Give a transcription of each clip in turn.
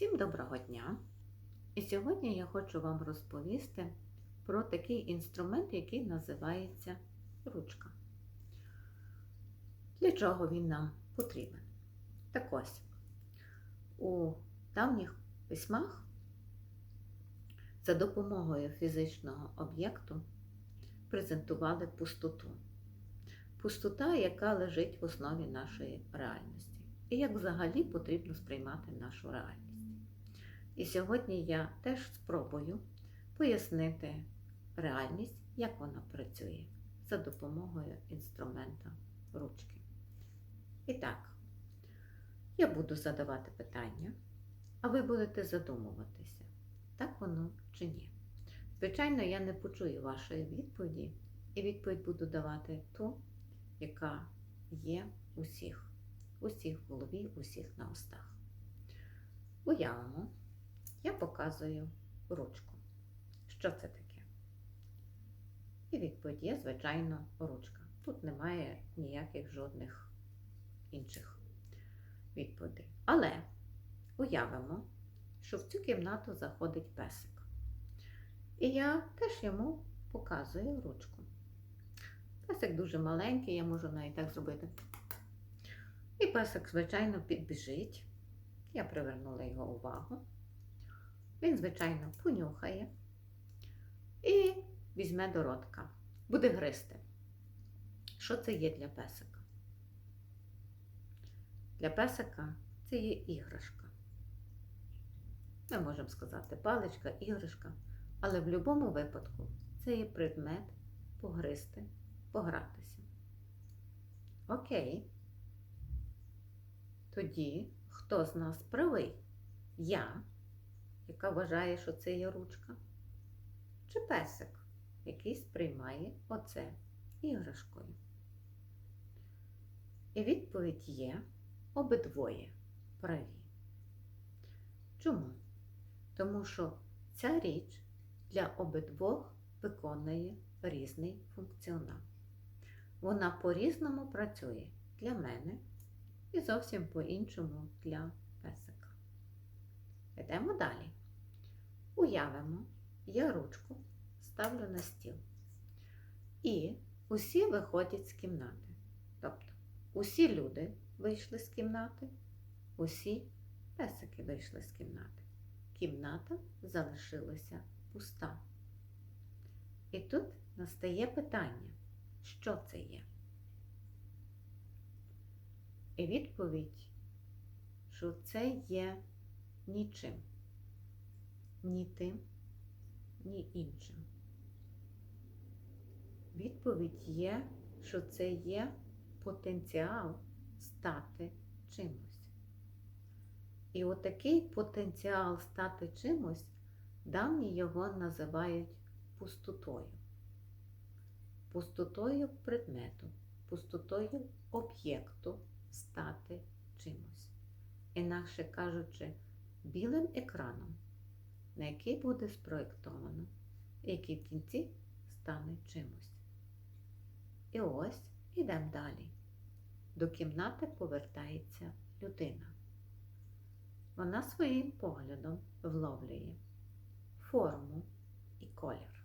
Всім доброго дня! І сьогодні я хочу вам розповісти про такий інструмент, який називається ручка. Для чого він нам потрібен? Так ось, у давніх письмах за допомогою фізичного об'єкту презентували пустоту. Пустота, яка лежить в основі нашої реальності. І як взагалі потрібно сприймати нашу реальність. І сьогодні я теж спробую пояснити реальність, як вона працює за допомогою інструмента ручки. І так, я буду задавати питання, а ви будете задумуватися, так воно чи ні. Звичайно, я не почую вашої відповіді, і відповідь буду давати ту, яка є усіх усіх в голові, усіх на устах. Уявимо, я показую ручку. Що це таке? І відповідь є, звичайно, ручка. Тут немає ніяких жодних інших відповідей. Але уявимо, що в цю кімнату заходить песик. І я теж йому показую ручку. Песик дуже маленький, я можу навіть так зробити. І песик, звичайно, підбіжить. Я привернула його увагу. Він, звичайно, понюхає і візьме до ротка. Буде гристи. Що це є для песика? Для песика це є іграшка. Ми можемо сказати паличка, іграшка, але в будь-якому випадку це є предмет погристи, погратися. Окей. Тоді хто з нас правий? Я, яка вважає, що це є ручка, чи песик, який сприймає оце іграшкою? І відповідь є обидвоє праві. Чому? Тому що ця річ для обидвох виконує різний функціонал. Вона по-різному працює для мене і зовсім по-іншому для песика. Йдемо далі. Уявимо, я ручку ставлю на стіл. І усі виходять з кімнати. Тобто, усі люди вийшли з кімнати, усі песики вийшли з кімнати. Кімната залишилася пуста. І тут настає питання, що це є? І відповідь, що це є нічим, ні тим, ні іншим. Відповідь є, що це є потенціал стати чимось. І отакий потенціал стати чимось, давні його називають пустотою. Пустотою предмету, пустотою об'єкту стати чимось. Інакше кажучи, білим екраном, на який буде спроєктовано, який в кінці стане чимось. І ось ідемо далі. До кімнати повертається людина. Вона своїм поглядом вловлює форму і колір.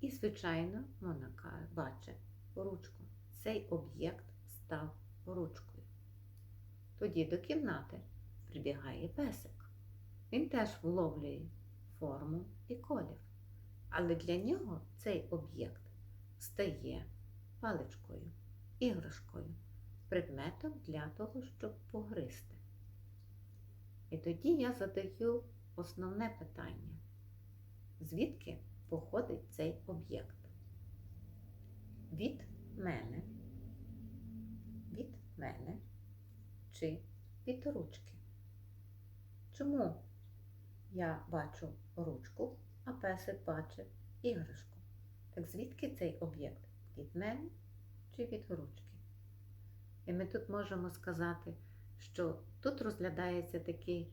І, звичайно, вона бачить ручку. Цей об'єкт став ручкою. Тоді до кімнати прибігає песик. Він теж вловлює форму і колір. Але для нього цей об'єкт стає паличкою, іграшкою, предметом для того, щоб погризти. І тоді я задаю основне питання, звідки походить цей об'єкт? Від мене від мене чи від ручки. Чому я бачу ручку, а песик бачить іграшку? Так звідки цей об'єкт? Від мене чи від ручки? І ми тут можемо сказати, що тут розглядається таке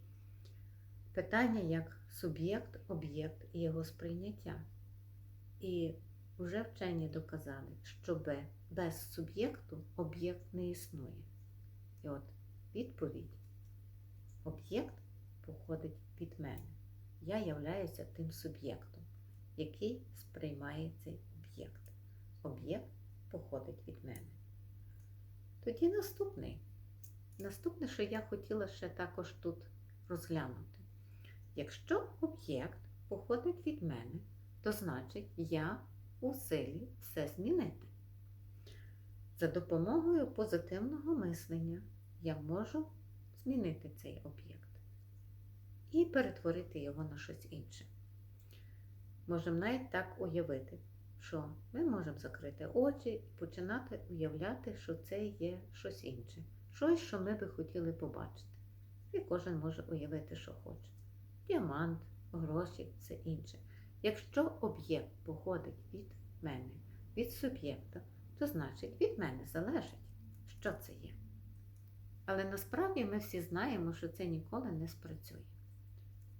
питання, як суб'єкт, об'єкт і його сприйняття. І вже вчені доказали, що без суб'єкту об'єкт не існує. І от відповідь об'єкт походить від мене. Я являюся тим суб'єктом, який сприймає цей об'єкт. Об'єкт походить від мене. Тоді наступний. Наступне, що я хотіла ще також тут розглянути. Якщо об'єкт походить від мене, то значить я у силі все змінити. За допомогою позитивного мислення я можу змінити цей об'єкт і перетворити його на щось інше. Можемо навіть так уявити, що ми можемо закрити очі і починати уявляти, що це є щось інше, щось, що ми би хотіли побачити. І кожен може уявити, що хоче. Діамант, гроші, все інше. Якщо об'єкт походить від мене, від суб'єкта, то значить від мене залежить, що це є. Але насправді ми всі знаємо, що це ніколи не спрацює.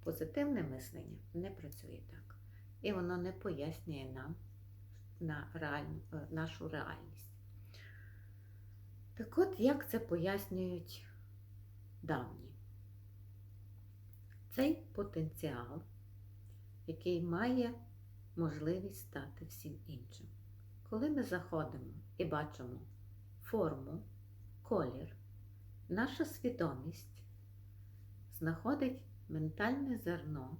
Позитивне мислення не працює так. І воно не пояснює нам на реальну, е, нашу реальність. Так от, як це пояснюють давні? Цей потенціал, який має можливість стати всім іншим. Коли ми заходимо і бачимо форму, колір, наша свідомість знаходить ментальне зерно,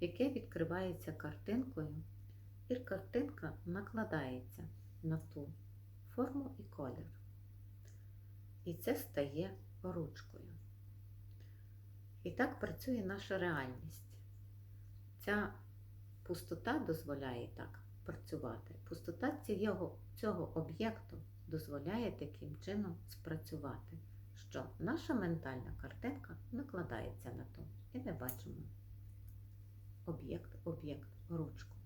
яке відкривається картинкою, і картинка накладається на ту форму і колір. І це стає ручкою. І так працює наша реальність. Ця пустота дозволяє так працювати. Пустота цього, цього об'єкту дозволяє таким чином спрацювати, що наша ментальна картинка накладається на то. І ми бачимо об'єкт, об'єкт, ручку.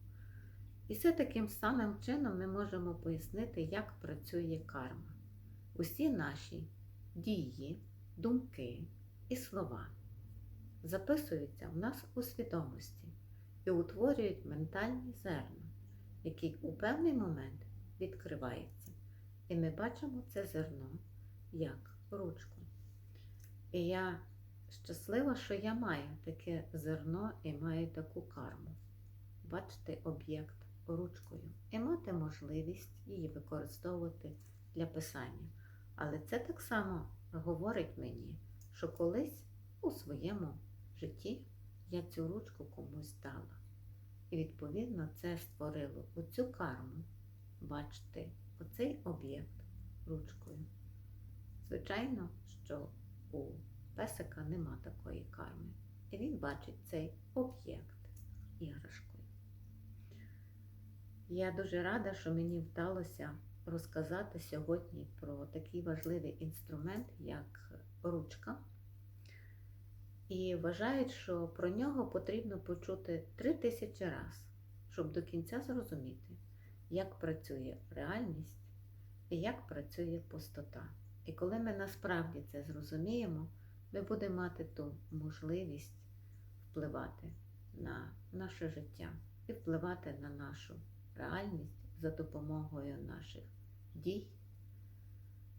І все таким самим чином ми можемо пояснити, як працює карма. Усі наші дії, думки і слова записуються в нас у свідомості і утворюють ментальні зерна, які у певний момент відкриваються. І ми бачимо це зерно як ручку. І я щаслива, що я маю таке зерно і маю таку карму. Бачити об'єкт ручкою і мати можливість її використовувати для писання. Але це так само говорить мені, що колись у своєму житті я цю ручку комусь дала. І, відповідно, це створило оцю карму бачити оцей об'єкт ручкою. Звичайно, що у песика нема такої карми. І він бачить цей об'єкт іграшкою. Я дуже рада, що мені вдалося розказати сьогодні про такий важливий інструмент, як ручка. І вважають, що про нього потрібно почути три тисячі разів, щоб до кінця зрозуміти, як працює реальність і як працює пустота. І коли ми насправді це зрозуміємо, ми будемо мати ту можливість впливати на наше життя і впливати на нашу реальність за допомогою наших дій,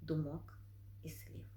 думок і слів.